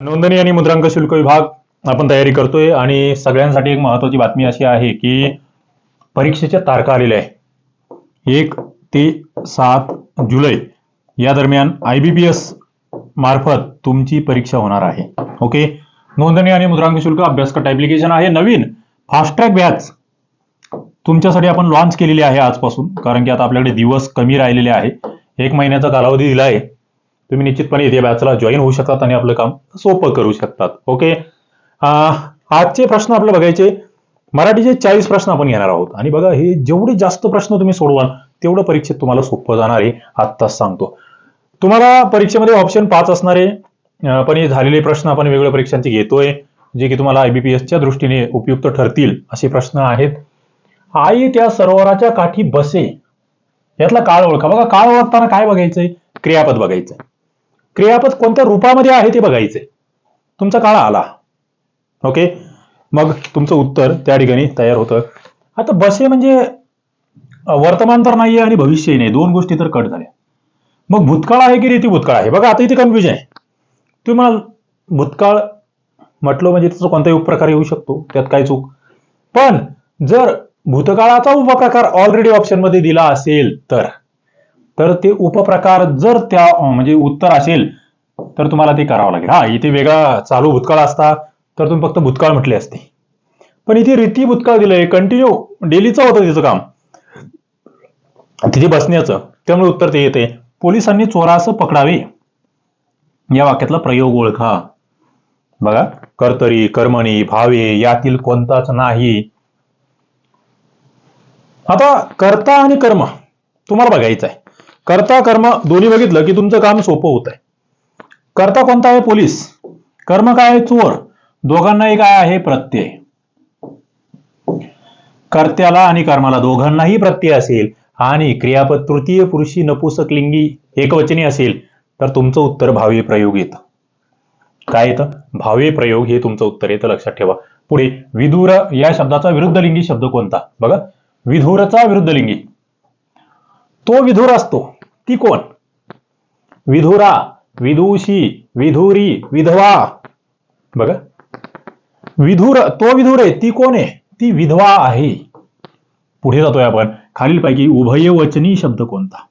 नोंदणी आणि मुद्रांक शुल्क विभाग आपण तयारी करतोय आणि सगळ्यांसाठी एक महत्वाची बातमी अशी आहे की परीक्षेच्या तारखा आलेल्या आहे. एक ते सात जुलै. या दरम्यान आय बी पी एस मार्फत तुमची परीक्षा होणार आहे. ओके? नोंदणी आणि मुद्रांक शुल्क अभ्यासकट ऍप्लिकेशन आहे. नवीन फास्ट्रॅक बॅच तुमच्यासाठी आपण लॉन्च केलेली आहे आजपासून. कारण की आता आपल्याकडे दिवस कमी राहिलेले आहे. एक महिन्याचा कालावधी दिला आहे तुम्ही निश्चितपणे इथे बॅचला जॉईन होऊ शकतात आणि आपलं काम सोपं करू शकतात. ओके आजचे प्रश्न आपले बघायचे. मराठीचे चाळीस प्रश्न आपण घेणार आहोत. आणि बघा हे जेवढे जास्त प्रश्न तुम्ही सोडवाल तेवढं परीक्षेत तुम्हाला सोपं जाणार आहे. आत्ताच सांगतो. तुम्हाला परीक्षेमध्ये ऑप्शन पाच असणारे पण हे झालेले प्रश्न आपण वेगवेगळ्या परीक्षांचे घेतोय जे की तुम्हाला आयबीपीएसच्या दृष्टीने उपयुक्त ठरतील असे प्रश्न आहेत. आई त्या सरोवराच्या काठी बसे. यातला काळ ओळखा. बघा काळ ओळखताना काय बघायचंय? क्रियापद बघायचंय. क्रियापद कोणत्या रूपामध्ये आहे ते बघायचे. तुमचा काळ आला. ओके मग तुमचं उत्तर त्या ठिकाणी तयार होतं. आता बसे म्हणजे वर्तमान तर नाहीये आणि भविष्यही नाही. दोन गोष्टी तर कट झाल्या. मग भूतकाळ आहे की रीती भूतकाळ आहे? बघा आता इथे कन्फ्युजन आहे. तुम्ही म्हणाल भूतकाळ म्हटलं म्हणजे त्याचा कोणताही उपप्रकार येऊ शकतो. त्यात काय चूक? पण जर भूतकाळाचा उपप्रकार ऑलरेडी ऑप्शनमध्ये दिला असेल तर तर ते उपप्रकार जर त्या म्हणजे उत्तर असेल तर तुम्हाला ते करावं लागेल. हा इथे वेगळा चालू भूतकाळ असता तर तुम्ही फक्त भूतकाळ म्हटले असते. पण इथे रीती भूतकाळ दिलंय कंटिन्यू डेलीचं होतं तिचं काम. तिथे बसण्याचं त्यामुळे उत्तर ते येते. पोलिसांनी चोरास पकडावे. या वाक्यातला प्रयोग ओळखा. बघा कर्तरी कर्मणी भावे यातील कोणताच नाही. आता कर्ता आणि कर्म तुम्हाला बघायचं आहे कर्ता कर्म दोन्ही बघितलं की तुमचं काम सोपं होत आहे कर्ता कोणता आहे? पोलीस. कर्म काय आहे? चोर. दोघांनाही काय आहे प्रत्यय. कर्त्याला आणि कर्माला दोघांनाही प्रत्यय असेल आणि क्रियापद तृतीय पुरुषी नपुसकलिंगी एकवचनी असेल तर तुमचं उत्तर भावी प्रयोग येतं. काय येतं? भावे प्रयोग हे तुमचं उत्तर येतं. लक्षात ठेवा. पुढे विधुर या शब्दाचा विरुद्ध लिंगी शब्द कोणता? बघा. विधुरचा विरुद्ध लिंगी तो विधुर असतो. ती कोण? विधुरा विदुषी विधुरी विधवा. बघा. विधुर तो विधुर आहे ती कोण आहे? ती विधवा आहे. पुढे जातोय आपण. खालीलपैकी उभयवचनी शब्द कोणता?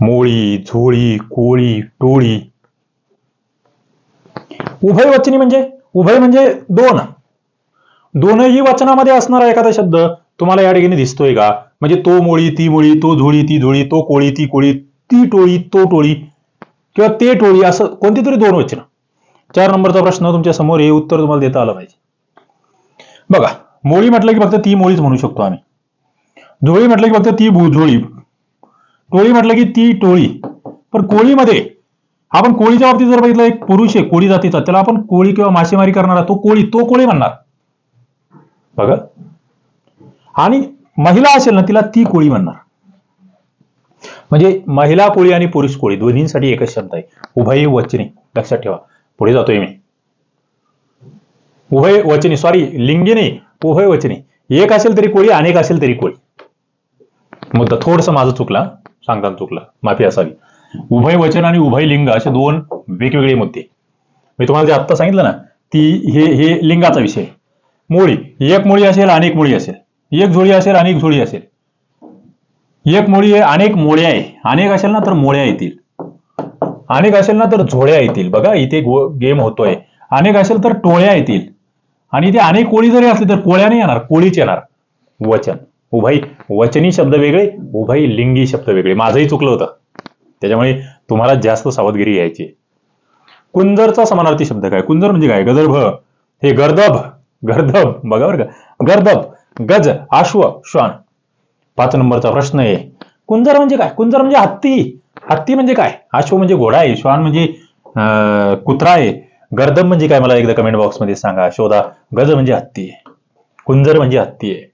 मोळी झोळी कोळी टोळी. उभयवचनी म्हणजे? उभय म्हणजे दोन. दोनही वचनामध्ये असणारा एखादा शब्द तुम्हाला या ठिकाणी दिसतोय का? म्हणजे तो मोळी ती मोळी तो झोळी ती झोळी तो कोळी ती कोळी ती टोळी तो टोळी किंवा ते टोळी असं कोणती तरी दोन वचन. चार नंबरचा प्रश्न तुमच्यासमोर हे उत्तर तुम्हाला देता आलं पाहिजे. बघा मोळी म्हटलं की फक्त ती मोळीच म्हणू शकतो आम्ही. झोळी म्हटलं की फक्त ती भू- झोळी टोळी म्हटलं की ती टोळी. पण कोळीमध्ये आपण कोळीच्या बाबतीत जर बघितलं एक पुरुष आहे कोळी जातीचा त्याला आपण कोळी किंवा मासेमारी करणारा तो कोळी तो कोळी म्हणणार. बघा. आणि महिला असेल ना तिला ती कोळी म्हणणार. म्हणजे महिला कोळी आणि पुरुष कोळी दोन्हींसाठी एकच शब्द आहे. उभय वचनी. लक्षात ठेवा. पुढे जातोय मी. उभय वचनी सॉरी लिंगी नाही उभय वचनी. एक असेल तरी कोळी अनेक असेल तरी कोळी. मुद्दा थोडस माझं चुकला. सांगताना चुकला. माफी असावी. उभय वचन आणि उभय लिंग असे दोन वेगवेगळे मुद्दे. मी तुम्हाला जे आत्ता सांगितलं ना ती हे हे लिंगाचा विषय मुळी मोळी. एक मोळी असेल अनेक मोळी असेल. एक झोळी असेल अनेक जोडी असेल. एक मोळी आहे अनेक मोळ्या आहे. अनेक असेल ना तर मोळ्या येतील. अनेक असेल ना तर झोळ्या येतील. बघा इथे गेम होतोय. अनेक असेल तर टोळ्या येतील. आणि इथे अनेक कोळी जरी असली तर कोळ्या नाही येणार कोळीच येणार. वचन. उभय वचनी शब्द वेगळे उभय लिंगी शब्द वेगळे. माझंही चुकलं होतं. त्याच्यामुळे तुम्हाला जास्त सावधगिरी यायची. कुंदरचा कुंजरचा समानार्थी शब्द काय? कुंजर म्हणजे काय? गदर्भ. हे गर्दभ. गर्दभ. बघा बरं का. गर्दभ. गज अश्व श्वान. पाच नंबरचा प्रश्न आहे. कुंजर म्हणजे काय? कुंजर म्हणजे हत्ती. हत्ती म्हणजे काय? अश्व म्हणजे घोडा आहे श्वान म्हणजे कुत्रा आहे. गर्दम म्हणजे काय? मला एकदा कमेंट बॉक्समध्ये सांगा. शोधा. गज म्हणजे हत्ती. आहे कुंजर म्हणजे हत्ती आहे.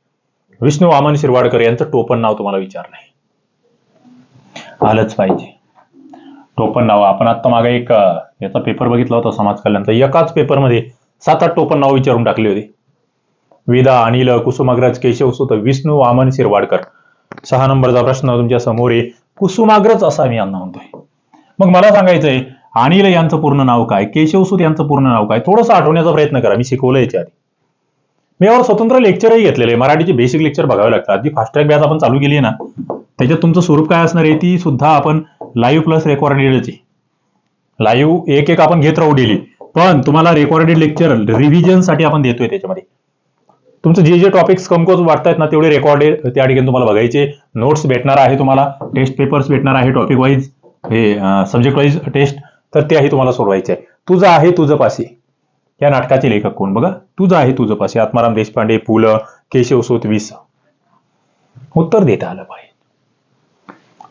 विष्णू वामन शिरवाडकर यांचं टोपण नाव तुम्हाला विचारलंय. आलंच पाहिजे. टोपण नाव. आपण आता मागे एक याचा पेपर बघितला होता समाज कल्याणचा. एकाच पेपरमध्ये सात आठ टोपण नाव विचारून टाकली होती. वेदा अनिल कुसुमाग्रज केशव सुत विष्णू वामन शिरवाडकर. सहा नंबरचा प्रश्न तुमच्यासमोर आहे. कुसुमाग्रज असा मी यांना म्हणतोय. मग मला सांगायचंय अनिल यांचं पूर्ण नाव काय? केशवसूत यांचं पूर्ण नाव काय? थोडंसं आठवण्याचा प्रयत्न करा. मी शिकवलं याच्या आधी. मी यावर स्वतंत्र लेक्चरही घेतलेलं आहे. मराठीचे बेसिक लेक्चर बघावे लागतात. जी फास्ट बॅच आपण चालू केली आहे ना त्याच्यात तुमचं स्वरूप काय असणार आहे? ती सुद्धा आपण लाईव्ह प्लस रेकॉर्डेडची लाईव्ह एक एक आपण घेत राहू डेली पण तुम्हाला रेकॉर्डेड लेक्चर रिव्हिजनसाठी आपण देतोय त्याच्यामध्ये. तुमचं जे जे टॉपिक्स कमकोज वाटतात ना तेवढे रेकॉर्डेड त्या ठिकाणी तुम्हाला बघायचे. नोट्स भेटणार आहे तुम्हाला. टेस्ट पेपर्स भेटणार आहे टॉपिक वाईज हे सब्जेक्ट वाईज टेस्ट तर ते आहे तुम्हाला सोडवायचे आहे. तुझं आहे तुझं पाशी या नाटकाचे लेखक कोण? बघा. तुझं आहे तुझं पाशी आत्माराम देशपांडे पु ल केशव सूत विस. उत्तर देता आलं पाहिजे.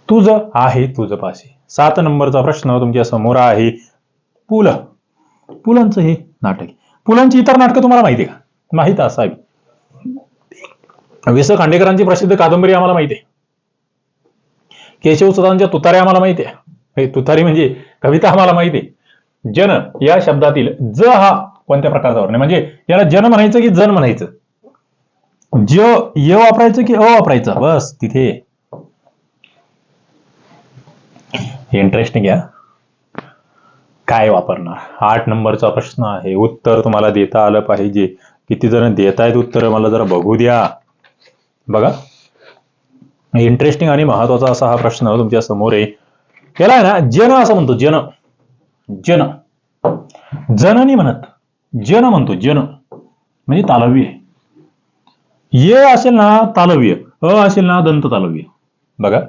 तुझं आहे तुझं पाशी सात नंबरचा प्रश्न तुमच्यासमोर आहे. पु ल पुलांचं हे नाटक पुलांची इतर नाटकं तुम्हाला माहिती आहे का? माहीत असावी. वि स खांडेकरांची प्रसिद्ध कादंबरी आम्हाला माहिती आहे. केशव सदांच्या तुतारे आम्हाला माहिती आहे. तुतारी म्हणजे कविता आम्हाला माहिती आहे. जन या शब्दातील ज हा कोणत्या प्रकारचा वर्ण म्हणजे याला जन म्हणायचं की जन म्हणायचं? ज य वापरायचं की अ वापरायचं? बस तिथे. इंटरेस्टिंग घ्या. काय वापरणार? आठ नंबरचा प्रश्न आहे. उत्तर तुम्हाला देता आलं पाहिजे. किती जण देत आहेत उत्तर? मला जरा बघू द्या. बघा. इंटरेस्टिंग आणि महत्त्वाचा असा हा प्रश्न तुमच्यासमोर आहे. याला आहे ना जन असं म्हणतो जन. जन. जननी म्हणत जन म्हणतो जन. म्हणजे तालव्य. ये असेल ना तालव्य अ असेल ना दंत तालव्य. बघा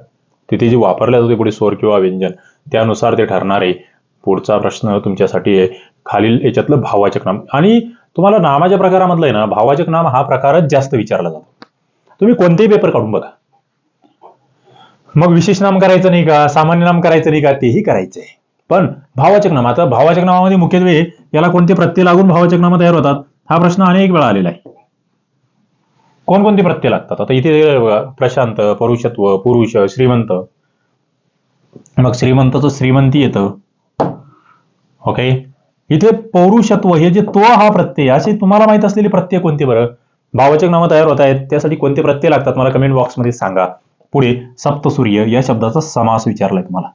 तिथे जे वापरले जाते पुढे स्वर किंवा व्यंजन त्यानुसार ते ठरणार आहे. पुढचा प्रश्न तुमच्यासाठी आहे. खालील याच्यातलं भावाचक नाम. आणि तुम्हाला नामाच्या प्रकारामधलं आहे ना भावाचक नाम हा प्रकारच जास्त विचारला जातो. तुम्ही कोणतेही पेपर काढून बघा. मग विशेष नाम करायचं नाही का? सामान्य नाम करायचं नाही का? तेही करायचंय. पण भावाचक नाम आता भावाचक नामामध्ये मुख्यत्वे याला कोणते प्रत्यय लागून भावाचक नाम तयार होतात? हा प्रश्न अनेक वेळा आलेला आहे. कोणकोणते प्रत्यय लागतात? आता इथे प्रशांत परुषत्व पुरुष श्रीमंत. मग श्रीमंतचं श्रीमंती येतं. ओके इथे पौरुषत्व हे जे तो हा प्रत्यय असे तुम्हाला माहीत असलेले प्रत्यय कोणते बरं? भाववाचक नावं तयार होत आहेत. त्यासाठी कोणते प्रत्यय लागतात मला कमेंट बॉक्समध्ये सांगा. पुढे सप्तसूर्य या शब्दाचा समास विचारलाय तुम्हाला.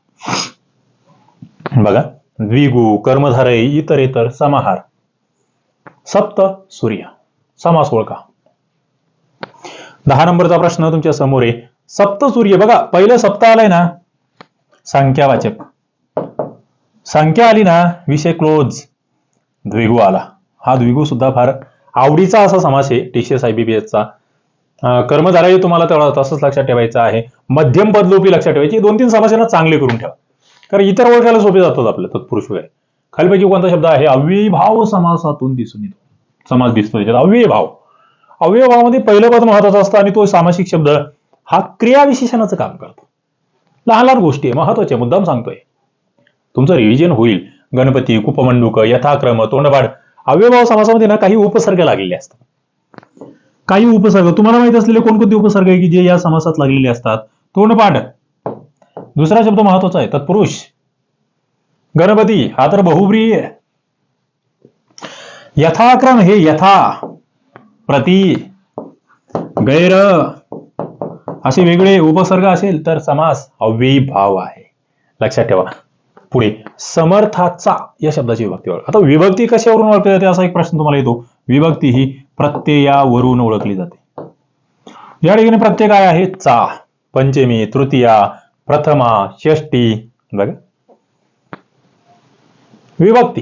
बघा. द्विगु कर्मधारय इतर इतर समाहार. सप्त सूर्य समास ओळखा. दहा नंबरचा प्रश्न तुमच्यासमोर आहे. सप्त सूर्य बघा पहिलं सप्त आलंय ना? संख्यावाचक. संख्या आली ना? विषय क्लोज द्विगु आला. हा द्विगु सुद्धा फार आवडीचा असा समास आहे टीसीएस आयबीपीएसचा कर्मधारही तुम्हाला तेवढा तसंच लक्षात ठेवायचं आहे. मध्यम पदलोपी लक्षात ठेवायची. दोन तीन समास चांगले करून ठेवा. कारण इतर ओळखायला सोपे जातात आपले तत्पुरुष वगैरे. खालीपैकी कोणता शब्द आहे? अव्ययभाव समासातून दिसून येतो. समास दिसतो त्याच्यात अव्ययभाव. अव्ययभावामध्ये पहिलं पद महत्वाचं असतं आणि तो सामासिक शब्द हा क्रियाविशेषणाचं काम करतो. लहान लहान गोष्टी आहे. महत्त्वाच्या मुद्दाम सांगतोय. तुमचं रिव्हिजन होईल. गणपती कुपमंडूक यथाक्रम तोंडबाड अव्ययभाव समासामध्ये ना काही उपसर्ग लागलेले असतात. काही उपसर्ग तुम्हाला माहीत असलेले कोणकोणते उपसर्ग आहे की जे या समासात लागलेले असतात? तोंडपाठ. दुसरा शब्द महत्त्वाचा आहे तत्पुरुष. गणपती हा तर बहुप्रिय यथाक्रम हे यथा प्रति गैर असे वेगळे उपसर्ग असेल तर समास अव्ययी भाव आहे. लक्षात ठेवा. पुढे. समर्थाचा या शब्दाची विभक्ती ओळख. आता विभक्ती कशावरून ओळखली जाते? असा एक प्रश्न तुम्हाला येतो. विभक्ती ही प्रत्ययावरून ओळखली जाते. या ठिकाणी प्रत्यय काय आहे? चा पंचमी तृतीया प्रथमा षष्टी बघा. विभक्ती.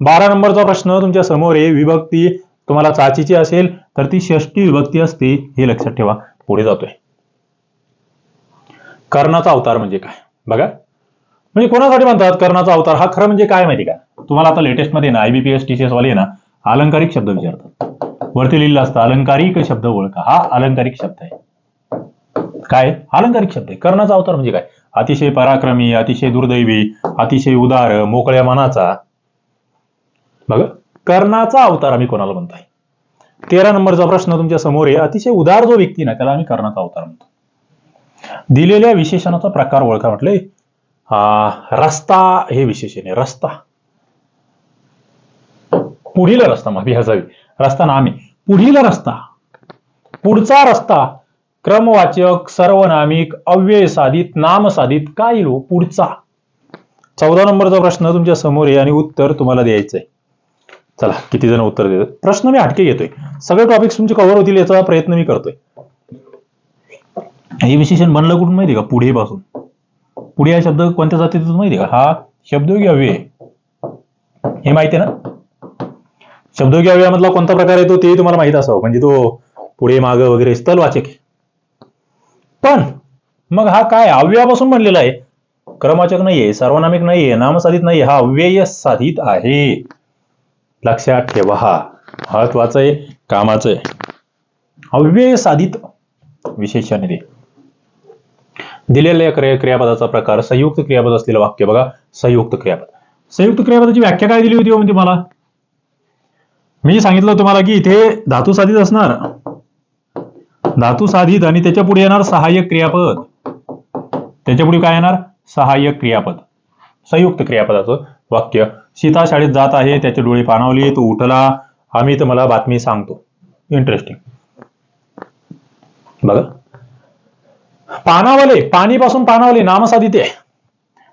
बारा नंबरचा प्रश्न तुमच्यासमोर आहे. विभक्ती तुम्हाला चाचीची असेल तर ती षष्टी विभक्ती असते हे लक्षात ठेवा. पुढे जातोय. कर्णाचा अवतार म्हणजे काय? बघा. म्हणजे कोणासाठी म्हणतात कर्णाचा अवतार? हा खरं म्हणजे काय माहिती का? तुम्हाला आता लेटेस्टमध्ये ना आयबीपीएस टीसीएस वाले ना अलंकारिक शब्द विचारतात. वरती लिहिलं असतं अलंकारिक शब्द ओळखा. हा अलंकारिक शब्द आहे. काय? अलंकारिक शब्द आहे. कर्णाचा अवतार म्हणजे काय? अतिशय पराक्रमी अतिशय दुर्दैवी अतिशय उदार मोकळ्या मनाचा. बघा. कर्णाचा अवतार आम्ही कोणाला म्हणताय? तेरा नंबरचा प्रश्न तुमच्यासमोर आहे. अतिशय उदार जो व्यक्ती ना त्याला आम्ही कर्णाचा अवतार म्हणतो. दिलेल्या विशेषणाचा प्रकार ओळखा म्हटले रस्ता हे विशेषण आहे रस्ता. पुढील रस्ता माफी असावी रस्ता नामे पुढील रस्ता. पुढचा रस्ता. क्रमवाचक सर्वनामिक अव्यय साधित नाम साधित काय लो पुढचा. चौदा नंबरचा प्रश्न तुमच्यासमोर आहे आणि उत्तर तुम्हाला द्यायचं आहे चला किती जण उत्तर देतात? प्रश्न मी हटके घेतोय. सगळे टॉपिक्स तुमचे कव्हर होतील याचा प्रयत्न मी करतोय. हे विशेषण बनलं कुठून माहिती का? पुढे पासून. पुढे हा शब्द कोणत्या जातीतून माहिती का? हा शब्दयोगी अव्यय हे माहिती आहे ना? शब्दयोगी अव्ययामधला कोणता प्रकार येतो ते तुम्हाला माहीत असावं. म्हणजे तो पुढे माग वगैरे स्थलवाचक पण मग हा काय अव्ययापासून बनलेला आहे? क्रमवाचक नाहीये सर्वनामिक नाहीये नामसाधित नाहीये हा अव्यय साधित आहे. लक्षात ठेवा हा महत्वाचं आहे कामाचं आहे. अव्यय साधित विशेषण ते दिलेल्या क्रिया क्रियापदाचा प्रकार संयुक्त क्रियापद असलेलं वाक्य बघा संयुक्त क्रियापद. संयुक्त क्रियापदाची व्याख्या काय दिली होती हो म्हणजे मला? मी सांगितलं तुम्हाला की इथे धातू साधित असणार. धातू साधित आणि त्याच्या पुढे येणार सहाय्यक क्रियापद. त्याच्या पुढे काय येणार? सहाय्यक क्रियापद. संयुक्त क्रियापदाचं वाक्य. सीता शाळेत जात आहे त्याचे डोळे पाणावले तो उठला. आम्ही तुम्हाला बातमी सांगतो. इंटरेस्टिंग बघा. पानावले पाणीपासून पानावले नामसाधित आहे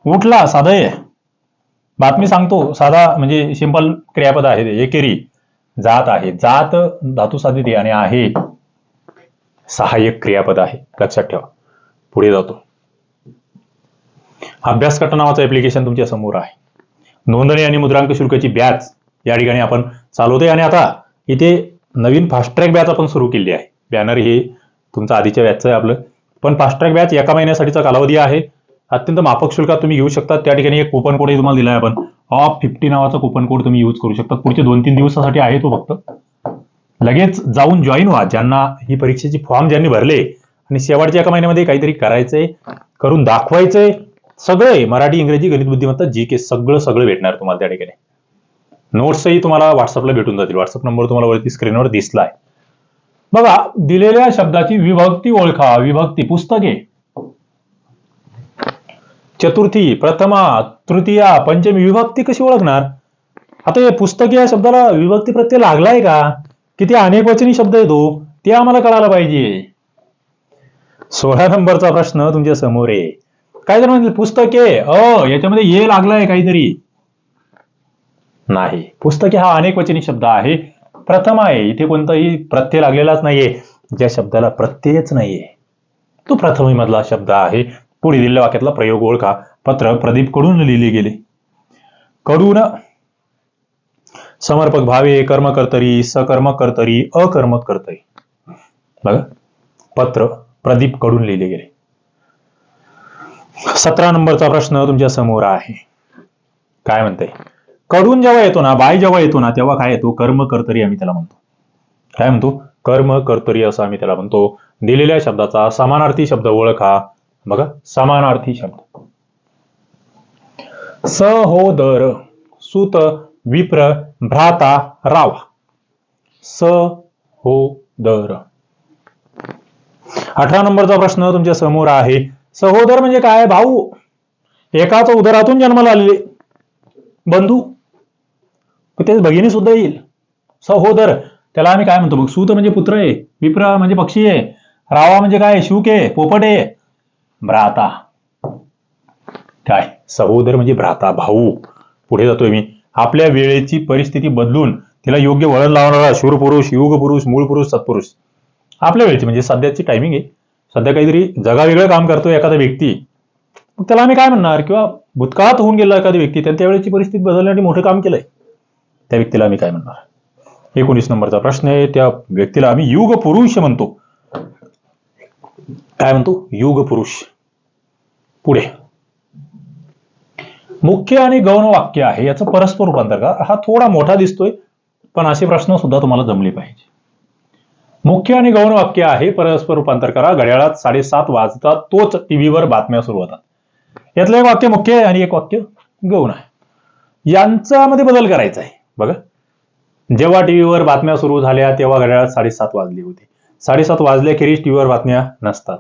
उठला साधा बातमी सांगतो साधा म्हणजे सिंपल क्रियापद आहे ते. एकेरी. जात आहे. जात धातू साधिते आणि आहे. सहाय्यक क्रियापद आहे. लक्षात ठेवा. पुढे जातो. अभ्यास कट नावाचं ऍप्लिकेशन तुमच्यासमोर आहे. नोंदणी आणि मुद्रांक शुल्काची बॅच या ठिकाणी आपण चालवतोय. आणि आता इथे नवीन फास्ट ट्रॅक बॅच आपण सुरू केली आहे. बॅनर हे तुमचं आधीच्या बॅचचं आहे आपलं. पण फास्ट ट्रॅक बॅच एका महिन्यासाठीचा कालावधी आहे. अत्यंत माफक शुल्कात तुम्ही घेऊ शकता. त्या ठिकाणी एक कुपन कोडही तुम्हाला दिला आहे आपण. ऑफ फिफ्टी नावाचा कुपन कोड तुम्ही यूज करू शकता. पुढचे दोन तीन दिवसासाठी आहे तो फक्त. लगेच जाऊन जॉईन व्हा. ज्यांना ही परीक्षेची फॉर्म ज्यांनी भरले आणि शेवटच्या एका महिन्यामध्ये काहीतरी करायचंय करून दाखवायचंय सगळे मराठी इंग्रजी गणित बुद्धिमत्ता जी के सगळं सगळं भेटणार तुम्हाला त्या ठिकाणी. नोट्सही तुम्हाला व्हॉट्सअपला भेटून जातील. व्हॉट्सअप नंबर तुम्हाला वरती स्क्रीनवर दिसला आहे बघा दिलेल्या शब्दाची विभक्ती ओळखा विभक्ती पुस्तके. चतुर्थी प्रथमा तृतीया पंचमी विभक्ती कशी ओळखणार? आता हे पुस्तके या शब्दाला विभक्ती प्रत्यय लागलाय का? किती अनेक वचनी शब्द येतो हो, ते आम्हाला कळायला पाहिजे. सोळा नंबरचा प्रश्न तुमच्यासमोर आहे. काय जर म्हणतील पुस्तके अ याच्यामध्ये ये लागलाय काहीतरी. नाही पुस्तके हा अनेक वचनी शब्द आहे. प्रथम आहे. इथे कोणताही प्रत्यय लागलेलाच नाहीये. ज्या शब्दाला प्रत्ययच नाहीये. तो प्रथमी मधला शब्द आहे. पुढे दिलेल्या वाक्यातला प्रयोग ओळखा. पत्र प्रदीपकडून लिहिले गेले. कडून समर्पक भावे कर्म कर्तरी सकर्म कर्तरी अकर्मक कर्तरी बघा. पत्र प्रदीपकडून लिहिले गेले. सतरा नंबरचा प्रश्न तुमच्यासमोर आहे. काय म्हणते कडून जेव्हा येतो ना बाय जेव्हा येतो ना तेव्हा काय येतो? कर्म कर्तरी आम्ही त्याला म्हणतो. काय म्हणतो? कर्म कर्तरी असं आम्ही त्याला म्हणतो. दिलेल्या शब्दाचा समानार्थी शब्द ओळखा. बघा समानार्थी शब्द. सहोदर सुत विप्र भ्राता राव. हो दर अठरा नंबरचा प्रश्न तुमच्यासमोर आहे. सहोदर म्हणजे काय? भाऊ एकाच उदरातून जन्माला आलेले बंधू. तेच भगिनी सुद्धा येईल. सहोदर त्याला आम्ही काय म्हणतो? मग सूत म्हणजे पुत्र आहे विप्र म्हणजे पक्षी आहे रावा म्हणजे काय? शूक आहे पोपट आहे. भ्राता. काय? सहोदर म्हणजे भ्राता भाऊ. पुढे जातोय मी. आपल्या वेळेची परिस्थिती बदलून तिला योग्य वळण लावणारा शूरपुरुष युगपुरुष मूळ पुरुष सत्पुरुष. आपल्या वेळेची म्हणजे सध्याची टायमिंग आहे. सध्या काहीतरी जगावेगळं काम करतो एखादा व्यक्ती. मग त्याला आम्ही काय म्हणणार? किंवा भूतकाळात होऊन गेला एखादी व्यक्ती त्यांनी त्यावेळेची परिस्थिती बदलण्यासाठी मोठं काम केलंय. त्या व्यक्तीला आम्ही काय म्हणणार? एकोणीस नंबरचा प्रश्न आहे. त्या व्यक्तीला आम्ही युग पुरुष म्हणतो. काय म्हणतो? युग पुरुष. पुढे. मुख्य आणि गौण वाक्य आहे. याचं परस्पर रूपांतर का हा थोडा मोठा दिसतोय पण असे प्रश्न सुद्धा तुम्हाला जमले पाहिजे. मुख्य आणि गौण वाक्य आहे. परस्पर रूपांतर करा. घड्याळात साडेसात वाजतात तोच टीव्हीवर बातम्या सुरू होतात. यातलं एक वाक्य मुख्य आहे आणि एक वाक्य गौण आहे. यांच्यामध्ये बदल करायचा आहे. बघा. जेव्हा टीव्हीवर बातम्या सुरू झाल्या तेव्हा घड्याळात साडेसात वाजली होती. साडेसात वाजल्याखेरीज टीव्हीवर बातम्या नसतात.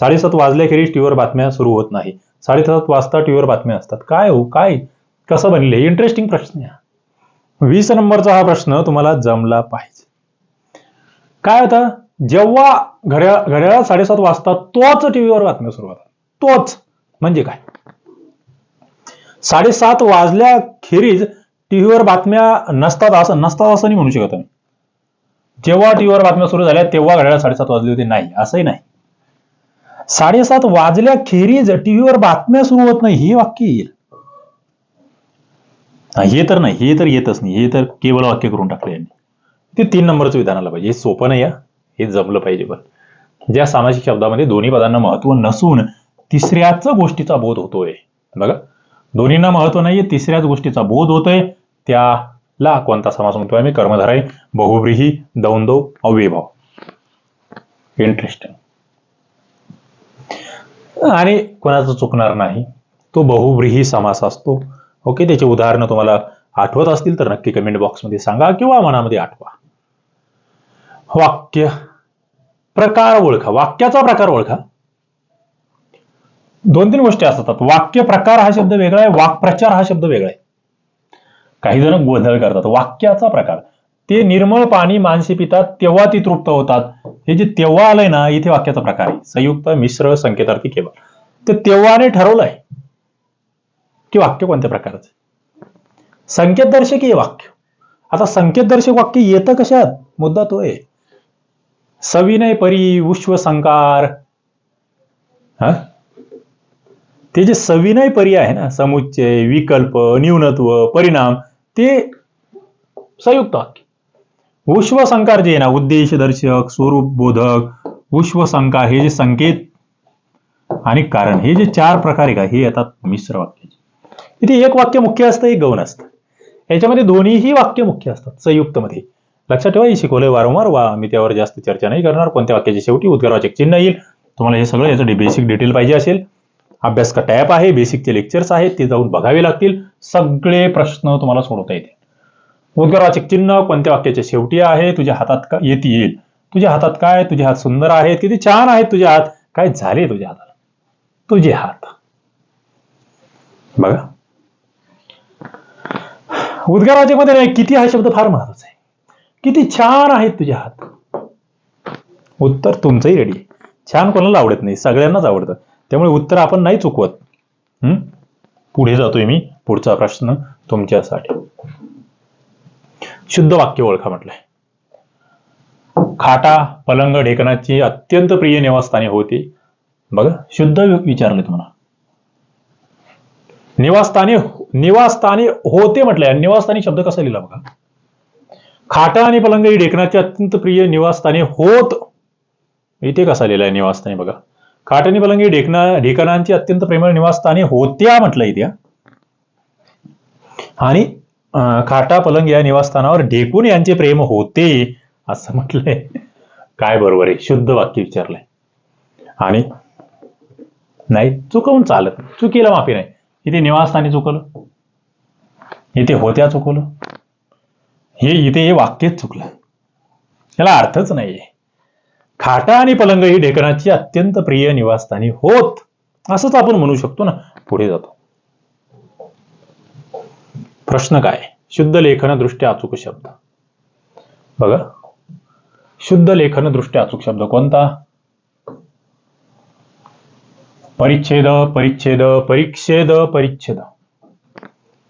साडेसात वाजल्याखेरीज टीव्हीवर बातम्या सुरू होत नाही. साडेसात वाजता टीव्हीवर बातम्या असतात. काय हो? काय? कसं बनले? इंटरेस्टिंग प्रश्न आहे वीस नंबरचा हा प्रश्न तुम्हाला जमला पाहिजे. काय होतं? जेव्हा घड्या घड्याळात साडेसात वाजता तोच टीव्हीवर बातम्या सुरू होतात. तोच. म्हणजे काय? साडेसात वाजल्याखेरीज खेरीज टीव्हीवर बातम्या नसतात असं नसतात असं नाही म्हणू शकत आम्ही. जेव्हा टीव्हीवर बातम्या सुरू झाल्या तेव्हा घड्याळ साडेसात वाजले होते. नाही असंही नाही. साडेसात वाजल्या खेरीज टीव्हीवर बातम्या सुरू होत नाही. हे वाक्य येईल. हे तर नाही. हे तर येतच नाही. हे तर केवळ वाक्य करून टाकले यांनी. ते तीन नंबरचं विधान आलं पाहिजे. हे सोपं नाही हे. जमलं पाहिजे पण. ज्या सामाजिक शब्दामध्ये दोन्ही पदांना महत्त्व नसून तिसऱ्याच गोष्टीचा बोध होतोय. बघा. दोन्हींना महत्त्व नाहीये तिसऱ्याच गोष्टीचा बोध होतोय. त्याला कोणता समास म्हणतोय आम्ही? कर्मधारय बहुब्रीही दौंदो अव्यभाव इंटरेस्टिंग आणि कोणाचं चुकणार नाही? तो बहुब्रीही समास असतो. ओके त्याची उदाहरणं तुम्हाला आठवत असतील तर नक्की कमेंट बॉक्समध्ये सांगा किंवा मनामध्ये आठवा. वाक्य प्रकार ओळखा. वाक्याचा प्रकार ओळखा. दोन तीन गोष्टी असतात. वाक्य प्रकार हा शब्द वेगळा आहे वाक्प्रचार हा शब्द वेगळा आहे. काही जण गोंधळ करतात. वाक्याचा प्रकार. ते निर्मळ पाणी माणसे पितात तेव्हा ती तृप्त होतात. हे जे तेव्हा आलंय ना इथे वाक्याचा प्रकार आहे. संयुक्त मिश्र संकेतार्थी केवळ. ते तेव्हाने ठरवलंय की वाक्य कोणत्या प्रकारचं संकेतदर्शक हे वाक्य. आता संकेतदर्शक वाक्य येतं कशात? मुद्दा तो आहे. सविनय परी विश्वसंकार हा? ते जे सविनय परी आहे ना समुच्चय विकल्प न्यूनत्व परिणाम ते संयुक्त वाक्य. विश्वसंकार जे आहे ना उद्देशदर्शक स्वरूप बोधक विश्वसंका हे जे संकेत आणि कारण हे जे चार प्रकार आहे का हे येतात मिश्र वाक्याचे इथे एक वाक्य मुख्य असतं एक गौण असतं. याच्यामध्ये दोन्हीही वाक्य मुख्य असतात संयुक्तमध्ये. लक्षात ठेवा हे शिकवलंय वारंवार वा मी त्यावर जास्त चर्चा नाही करणार कोणत्या वाक्याच्या शेवटी उद्गारवाचक चिन्ह येईल तुम्हाला हे सगळं याचं बेसिक डिटेल पाहिजे असेल. अभ्यास का टॅप आहे बेसिकचे लेक्चर्स आहेत ते जाऊन बघावे लागतील. सगळे प्रश्न तुम्हाला सोडवता येतील. उद्गारवाचक चिन्ह कोणत्या वाक्याच्या शेवटी आहे तुझ्या हातात का येते येईल तुझ्या हातात काय? तुझे हात सुंदर आहेत किती छान आहेत तुझे हात. काय झाले तुझ्या हाताला तुझे हात. बघा. उद्गाराच्या मध्ये नाही किती हा शब्द फार महत्त्वाचा आहे. किती छान आहेत तुझे हात. उत्तर तुमचंही रेडी छान कोणाला आवडत नाही सगळ्यांनाच आवडतं. त्यामुळे उत्तर आपण नाही चुकवत. हम्म? पुढे जातोय मी पुढचा प्रश्न तुमच्यासाठी. शुद्ध वाक्य ओळखा म्हटलंय. खाटा पलंग ढेकणाची अत्यंत प्रिय निवासस्थाने होती. बघा शुद्ध विचारले तुम्हाला निवासस्थानी हो, निवासस्थानी होते म्हटलंय. निवासस्थानी शब्द कसा लिहिला बघा? खाटा आणि पलंग ही ढेकणाची अत्यंत प्रिय निवासस्थाने होत. इथे कसा लिहिलाय निवासस्थानी बघा? खाट आणि पलंग ही ढेकणा ढेकणांची अत्यंत प्रेमळ निवासस्थाने होत्या म्हटलं इथे आणि खाटा पलंग या निवासस्थानावर ढेकून यांचे प्रेम होते असं म्हटलंय. काय बरोबर आहे? शुद्ध वाक्य विचारलंय. आणि नाही चुकवून चालत. चुकीला माफी नाही. इथे निवासस्थानी चुकवलं इथे होत्या चुकवलं. हे इथे हे वाक्यच चुकलं. याला अर्थच नाहीये. खाटा आणि पलंग ही ढेकणाची अत्यंत प्रिय निवासस्थानी होत. असंच आपण म्हणू शकतो ना. पुढे जातो. प्रश्न काय? शुद्ध लेखन दृष्ट्या अचूक शब्द. बघा. शुद्ध लेखन दृष्ट्या अचूक शब्द कोणता? परिच्छेद परिच्छेद परिच्छेद परिच्छेद.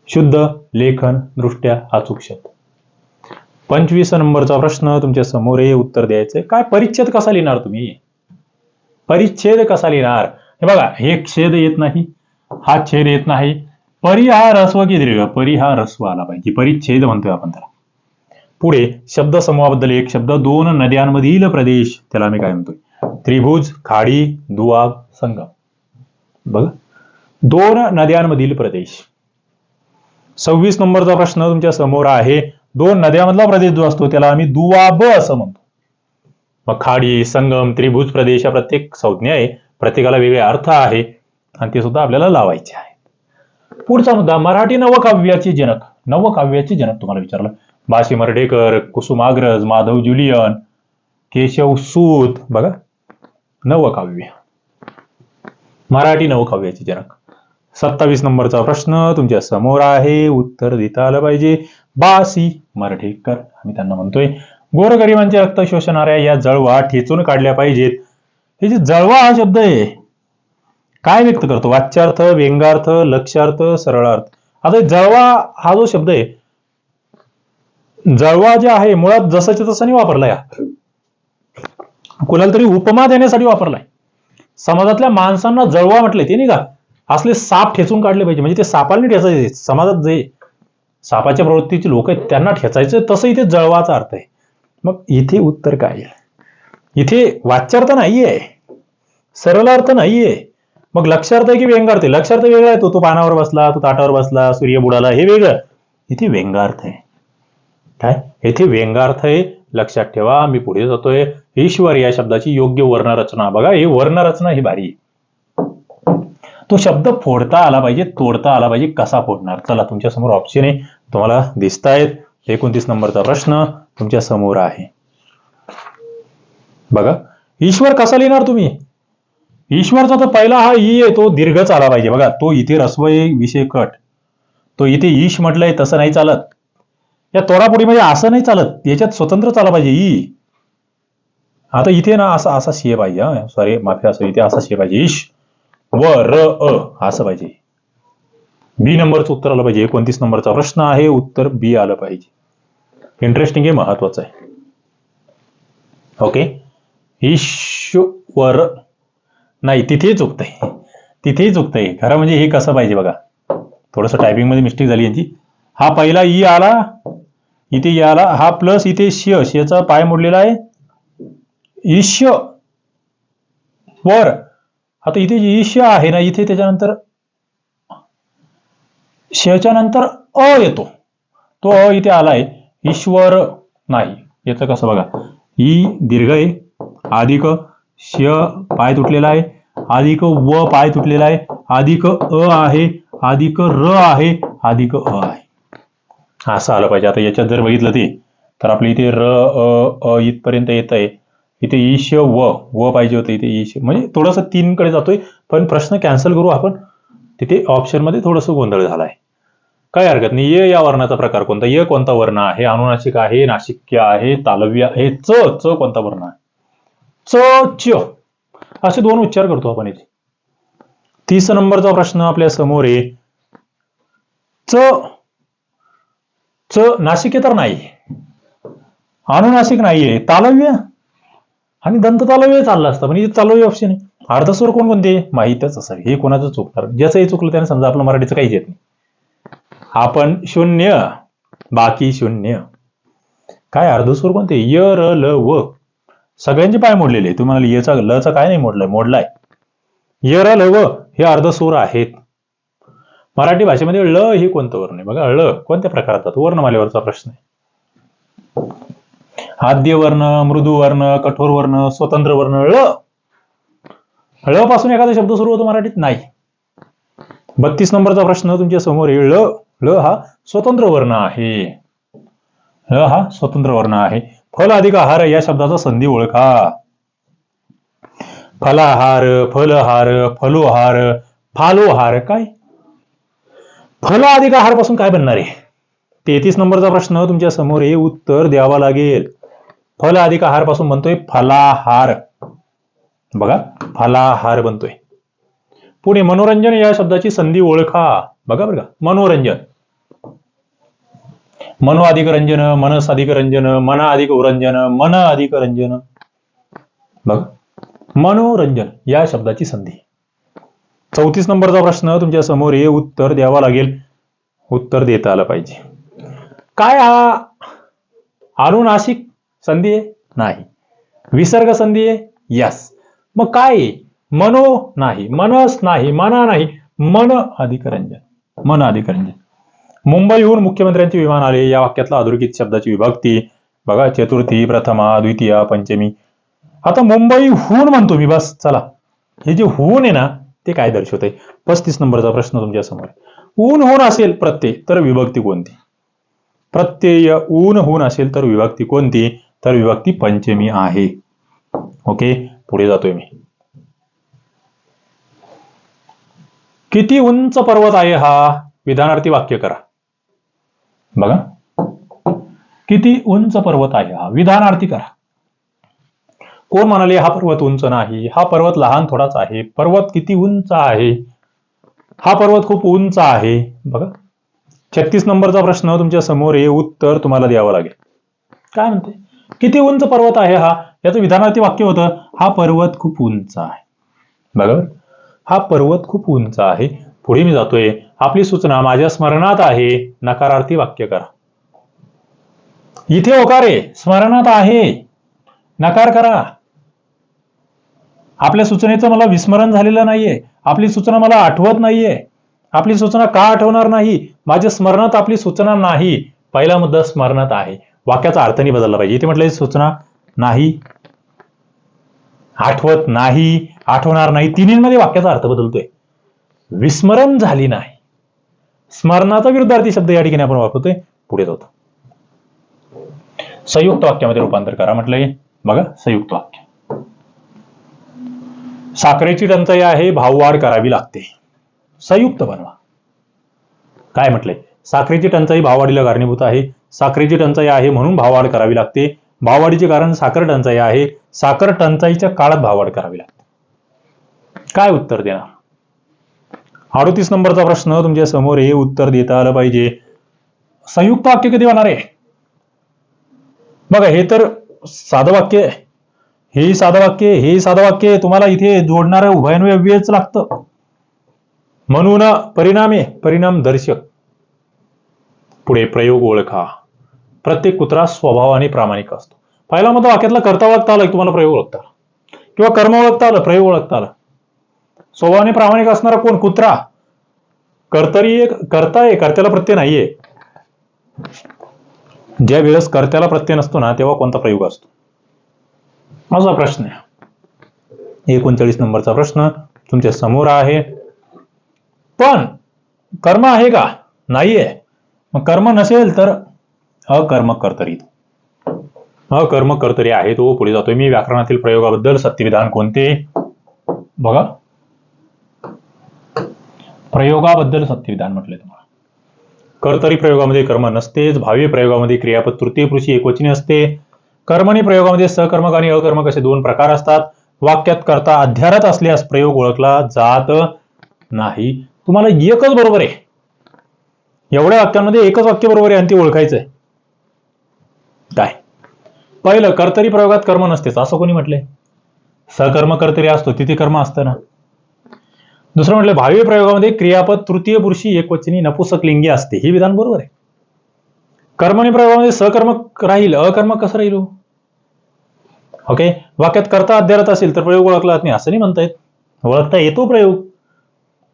शुद्ध लेखन दृष्ट्या अचूक शब्द. पंचवीस नंबरचा प्रश्न तुमच्यासमोर आहे उत्तर द्यायचं काय परिच्छेद कसा लिहिणार तुम्ही? परिच्छेद कसा लिहिणार? हे बघा हे छेद येत नाही हा छेद येत नाही. परी हा रस्व की दीर्घ परी हा रस्व आला पाहिजे. परिच्छेद म्हणतोय आपण त्याला. पुढे शब्द समूहाबद्दल एक शब्द दोन नद्यांमधील प्रदेश त्याला मी काय म्हणतोय? त्रिभुज खाडी दुआब संगम. बघ. दोन नद्यांमधील प्रदेश. सव्वीस नंबरचा प्रश्न तुमच्यासमोर आहे. दोन नद्यामधला प्रदेश जो असतो त्याला आम्ही दुवाब असं म्हणतो. मग खाडी संगम त्रिभुज प्रदेश या प्रत्येक संज्ञा आहे. प्रत्येकाला वेगळे अर्थ आहे. आणि ते सुद्धा आपल्याला लावायचे आहे पुढचा मुद्दा मराठी नवकाव्याचे जनक. नवकाव्याचे जनक तुम्हाला विचारलं. बाशी मर्डेकर कुसुमाग्रज माधव जुलियन केशव सूत. बघा नवकाव्य. मराठी नवकाव्याचे जनक. सत्तावीस नंबरचा प्रश्न तुमच्यासमोर आहे. उत्तर देता आलं पाहिजे. बासी मराठीकर आम्ही त्यांना म्हणतोय. गोरगरिबांचे रक्त शोषणाऱ्या या जळवा ठेचून काढल्या पाहिजेत. हे जे जळवा हा शब्द आहे काय व्यक्त करतो? वाच्यार्थ व्यंगार्थ लक्ष्यार्थ सरळार्थ. आता जळवा हा जो शब्द आहे जळवा जे आहे मुळात जसाच्या तसा नाही वापरलाय कुणाला तरी उपमा देण्यासाठी वापरलाय समाजातल्या माणसांना जळवा म्हटले ते नाही का? असले साप ठेचून काढले पाहिजे. म्हणजे ते सापाने ठेचायचे समाजात जे सापाच्या प्रवृत्तीचे लोक आहेत त्यांना ठेचायचं तसं इथे जळवाचा अर्थ आहे. मग इथे उत्तर काय आहे? इथे वाच्यार्थ नाहीये. सरलार्थ नाहीये. मग लक्षार्थ आहे की व्यंगार्थ आहे? लक्षार्थ वेगळा आहे. तो तो पानावर बसला तो ताटावर बसला सूर्य बुडाला हे वेगळं. इथे व्यंगार्थ आहे. काय? येथे व्यंगार्थ आहे. लक्षात ठेवा मी पुढे जातोय. ईश्वर या शब्दाची योग्य वर्णरचना. बघा ही वर्णरचना ही भारी आहे. तो शब्द फोडता आला पाहिजे तोडता आला पाहिजे कसा फोडणार? चला तुमच्यासमोर ऑप्शन आहे. तुम्हाला दिसतायत. एकोणतीस नंबरचा प्रश्न तुमच्यासमोर आहे. बघा ईश्वर कसा लिहिणार तुम्ही? ईश्वरचा तर पहिला हा ई आहे तो दीर्घच आला पाहिजे. बघा तो इथे रस्व आहे विषय कट. तो इथे ईश म्हटलंय तसं नाही चालत. या तोडापुडीमध्ये असं नाही चालत. याच्यात स्वतंत्र चाला पाहिजे ई. आता इथे ना असा असा शे पाहिजे सॉरी माफी असं इथे असा शे पाहिजे ईश. व र अ असं पाहिजे. बी नंबरचं उत्तर आलं पाहिजे. एकोणतीस नंबरचा प्रश्न आहे. उत्तर बी आलं पाहिजे. इंटरेस्टिंग आहे महत्वाचं आहे. ओके ईश्वर नाही तिथेही चुकतंय तिथेही चुकतंय खरं म्हणजे हे कसं पाहिजे बघा. थोडंसं टायपिंगमध्ये मिस्टेक झाली यांची. हा पहिला ई आला. इथे ई आला. हा प्लस इथे श. याचा पाय मोडलेला आहे. ईश्य वर आता इथे जे ईश आहे ना इथे त्याच्यानंतर शच्या नंतर अ येतो. तो अ इथे आलाय ईश्वर नाही. याचं कसं बघा? ई दीर्घ आहे अधिक श पाय तुटलेला आहे अधिक व पाय तुटलेला आहे अधिक अ आहे अधिक र आहे अधिक अ आहे. असं आलं पाहिजे. आता याच्यात जर बघितलं ते तर आपल्या इथे र अ अ इथपर्यंत येत आहे इथे ईश व व पाहिजे होतं इथे ईश म्हणजे थोडंसं तीन कडे जातोय पण प्रश्न कॅन्सल करू आपण. तिथे ऑप्शनमध्ये थोडंसं गोंधळ झालाय. काय हरकत नाही. य या वर्णाचा प्रकार कोणता? य कोणता वर्ण आहे? अनुनाशिक आहे नाशिक्य आहे तालव्य आहे च च कोणता वर्ण आहे? च च. असे दोन उच्चार करतो आपण इथे. तीस नंबरचा प्रश्न आपल्यासमोर आहे. च च नाशिक्य तर नाही अनुनाशिक नाहीये. तालव्य? आणि दंत तालव्य चालला असतं पण चालवय ऑप्शन आहे अर्धस्वर कोण कोणते माहीतच असावे. हे कोणाचं चुकणार ज्याचंही चुकलं त्याने समजा आपलं मराठीचं काहीच येत नाही. आपण शून्य. बाकी शून्य. काय अर्धस्वर कोणते? य र ल व. सगळ्यांचे पाय मोडलेले तुम्हाला यचा लचा काय नाही मोडलाय मोडलाय. य र ल व हे अर्धस्वर आहेत. मराठी भाषेमध्ये ळ हे कोणतं वर्ण आहे? बघा ळ कोणत्या प्रकारात वर्णमालेवरचा प्रश्न आहे. आद्य वर्ण मृदू वर्ण कठोर वर्ण स्वतंत्र वर्ण ळ. ळ पासून एखादा शब्द सुरू होतो मराठीत? नाही. बत्तीस नंबरचा प्रश्न तुमच्यासमोर आहे. ळ ळ हा स्वतंत्र वर्ण आहे. ळ हा स्वतंत्र वर्ण आहे. फल अधिक आहार या शब्दाचा संधी ओळखा. फलाहार फलहार फलोहार फालोहार काय? फल अधिक आहारपासून काय बनणार आहे? तेहतीस नंबरचा प्रश्न तुमच्यासमोर हे उत्तर द्यावा लागेल. फल अधिक आहारपासून बनतोय फलाहार. बघा फलाहार बनतोय. पुढे मनोरंजन या शब्दाची संधी ओळखा. बघा बरं का मनोरंजन. मनो अधिक रंजन मनस अधिक रंजन मना अधिक उरंजन मन अधिक रंजन. बघ मनोरंजन या शब्दाची संधी. चौतीस नंबरचा प्रश्न तुमच्यासमोर हे उत्तर द्यावा लागेल. उत्तर देता आलं पाहिजे. काय हा अनुनासिक संधी आहे नाही. विसर्ग संधी आहे यस मग काय मनो नाही. मनस नाही. मना नाही. मन अधिकरंजन. मन अधिकरंजन. मुंबईहून मुख्यमंत्र्यांचे विमान आले. या वाक्यातला अधोरेखित शब्दाची विभक्ती. बघा चतुर्थी प्रथमा द्वितीया पंचमी. आता मुंबईहून म्हणतो मी बस चला. हे जे होऊन आहे ना ते काय दर्शवत आहे पस्तीस नंबरचा प्रश्न तुमच्यासमोर ऊन होऊन असेल प्रत्यय तर विभक्ती कोणती? प्रत्यय ऊन होऊन असेल तर विभक्ती कोणती? तर विभक्ती पंचमी आहे. ओके? पुढे जातोय मी. किती उंच पर्वत आहे हा? विधानार्थी वाक्य करा. बघा. किती उंच पर्वत आहे हा? विधानार्थी करा. कोण म्हणाले हा पर्वत उंच नाही हा पर्वत लहान थोडाच आहे पर्वत किती उंच आहे? हा पर्वत खूप उंच आहे. बघा. छत्तीस नंबरचा प्रश्न तुमच्यासमोर आहे उत्तर तुम्हाला द्यावं लागेल. काय म्हणते? किती उंच पर्वत आहे हा? याचं विधानार्थी वाक्य होतं हा पर्वत खूप उंच आहे. बरोबर हा पर्वत खूप उंच आहे. पुढे मी जातोय. आपली सूचना माझ्या स्मरणात आहे. नकारार्थी वाक्य करा. इथे ओकारे स्मरणात आहे. नकार करा. आपल्या सूचनेचं मला विस्मरण झालेलं नाहीये. आपली सूचना मला आठवत नाहीये. आपली सूचना का आठवणार नाही? माझ्या स्मरणात आपली सूचना नाही. पहिला मुद्दा स्मरणात आहे. वाक्याचा अर्थ नाही बदलला पाहिजे. इथे म्हटलं सूचना नाही आठवत नाही आठवणार नाही. तिन्हीमध्ये वाक्याचा अर्थ बदलतोय. विस्मरण झाली नाही. स्मरणाचा विरुद्धार्थी शब्द या ठिकाणी आपण वापरतोय. पुढे जातो संयुक्त वाक्यामध्ये रूपांतर करा म्हटलंय. बघा संयुक्त वाक्य. साखरेची टंचाई आहे भाववाढ करावी लागते. संयुक्त बनवा. काय म्हटलंय? साखरेची टंचाई भाववाढीला कारणीभूत आहे. साखरेची टंचाई आहे म्हणून भाववाढ करावी लागते. भाववाढीचे कारण साखर टंचाई आहे. साखर टंचाईच्या काळात भाववाढ करावी लागते. काय उत्तर देणार? अडोतीस नंबरचा प्रश्न तुमच्यासमोर हे उत्तर देता आलं पाहिजे. संयुक्त वाक्य कधी होणार आहे? बघा हे तर साधं वाक्य आहे. हे साधं वाक्य हे साधं वाक्य तुम्हाला इथे जोडणारं उभयन्वयच लागतं. म्हणून परिणाम आहे. परिणाम दर्शक. पुढे प्रयोग ओळखा. प्रत्येक कुत्रा स्वभावाने प्रामाणिक असतो. पहिला मग वाक्यातला कर्ता ओळखता आला तुम्हाला प्रयोग ओळखता किंवा कर्म ओळखता आलं प्रयोग ओळखता आलं. स्वभावाने प्रामाणिक असणारा कोण? कुत्रा. कर्तरी एक कर्ता आहे कर्त्याला प्रत्यय नाहीये. ज्या वेळेस कर्त्याला प्रत्यय नसतो ना तेव्हा कोणता प्रयोग असतो? माझा प्रश्न आहे. एकोणचाळीस नंबरचा प्रश्न तुमच्यासमोर आहे. पण कर्म आहे का? नाहीये. मग कर्म नसेल तर अकर्म कर्तरी. अकर्म कर्तरी आहे तो पुढे जातोय. मी व्याकरणातील प्रयोगाबद्दल सत्यविधान कोणते? बघा. प्रयोगाबद्दल सत्यविधान म्हटलंय तुम्हाला. कर्तरी प्रयोगामध्ये कर्म नसतेच भावी प्रयोगामध्ये क्रियापद तृतीय पुरुषी एकवचनी असते. कर्मणी प्रयोगामध्ये सकर्मक आणि अकर्मक असे दोन प्रकार असतात? वाक्यात करता अध्यारत असल्यास प्रयोग ओळखला जात नाही. तुम्हाला एकच बरोबर आहे. एवढ्या वाक्यांमध्ये एकच वाक्य बरोबर आहे आणि ते ओळखायचं आहे. काय? पहिलं कर्तरी प्रयोगात कर्म नसतेच असं कोणी म्हटलंय? सकर्म कर्तरी असतो तिथे कर्म असतं ना. दुसरं म्हटलं भावी प्रयोगामध्ये क्रियापद तृतीय पुरुषी एकवचनी नपुसक लिंगी असते. हे विधान बरोबर आहे. कर्मणी प्रयोगामध्ये सकर्म राहील अकर्म कसं राहील हो? ओके? वाक्यात करता अध्यारत असेल तर प्रयोग ओळखला जात नाही असं नाही म्हणतायत. ओळखता येतो प्रयोग.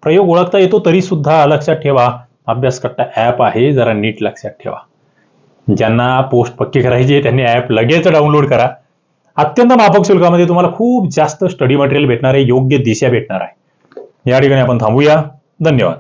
प्रयोग ओळखता येतो तरी सुद्धा लक्षात ठेवा. अभ्यासकट्टा ऍप आहे जरा नीट लक्षात ठेवा. ज्यांना पोस्ट पक्की करायची आहे त्यांनी ऍप लगेच डाउनलोड करा. अत्यंत माफक शुल्कामध्ये तुम्हाला खूप जास्त स्टडी मटेरियल भेटणार आहे योग्य दिशा भेटणार आहे. या ठिकाणी आपण थांबूया. धन्यवाद.